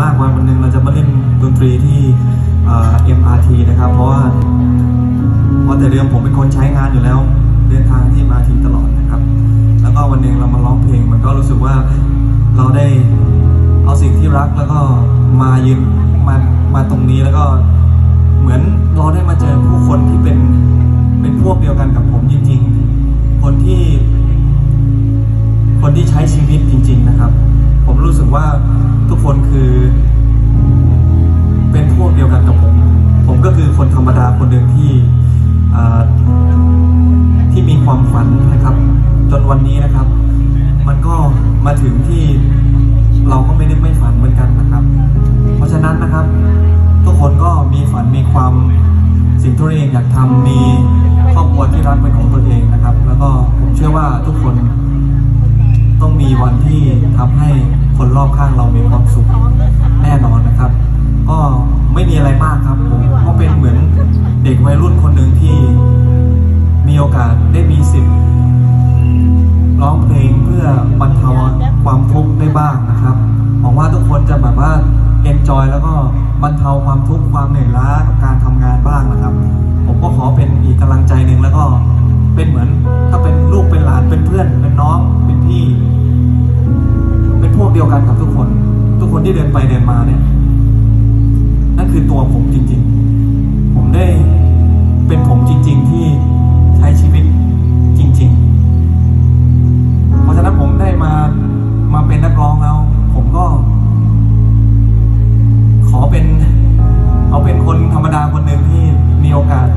มากวันวันหนึ่งเราจะมาเล่นดนตรีที่ MRT นะครับ เพราะว่าเพราะแต่เดิมผมเป็นคนใช้งานอยู่แล้ว เดินทางที่ MRT ตลอดนะครับ แล้วก็วันหนึ่งเรามาร้องเพลง มันก็รู้สึกว่าเราได้เอาสิ่งที่รักแล้วก็มายืนมามาตรงนี้แล้วก็เหมือนเราได้มาเจอผู้คนที่เป็นเป็นพวกเดียวกันกับผมจริง ๆ คนที่ คนที่ใช้ชีวิตจริง ๆ นะครับ ผมรู้สึกว่า คนธรรมดาคนหนึ่งที่ที่มีความฝันนะครับ จนวันนี้นะครับ มันก็มาถึงที่เราก็ไม่ได้ไม่ฝันเหมือนกันนะครับ เพราะฉะนั้นนะครับ ทุกคนก็มีฝันมีความสิ่งที่ตัวเองอยากทำมีครอบครัวที่รักเป็นของตัวเองนะครับ แล้วก็ผมเชื่อว่าทุกคนต้องมีวันที่ทำให้คนรอบข้างเรามีความสุขแน่นอนนะครับ ก็ไม่มีอะไรมากครับผมก็เป็นเหมือนเด็กวัยรุ่นคนหนึ่งที่มีโอกาสได้มีสิทธิ์ร้องเพลงเพื่อบรรเทาความทุกข์ได้บ้างนะครับหวังว่าทุกคนจะแบบว่าเอนจอยแล้วก็บรรเทาความทุกข์ความเหนื่อยล้ากับการทำงานบ้างนะครับ ผมก็ขอเป็นอีกกำลังใจหนึ่งแล้วก็เป็นเหมือนถ้าเป็นลูกเป็นหลานเป็นเพื่อน เป็นน้องเป็นพี่ เป็นพวกเดียวกันกับทุกคน ทุกคนที่เดินไปเดินมาเนี่ยนั่นคือตัวผมจริง ๆ ผมได้ จริงที่ใช้ชีวิตจริง ๆ เพราะฉะนั้นผมได้มามาเป็นนักร้องแล้ว ผมก็ ขอเป็น เอาเป็นคนธรรมดาคนหนึ่งที่มีโอกาส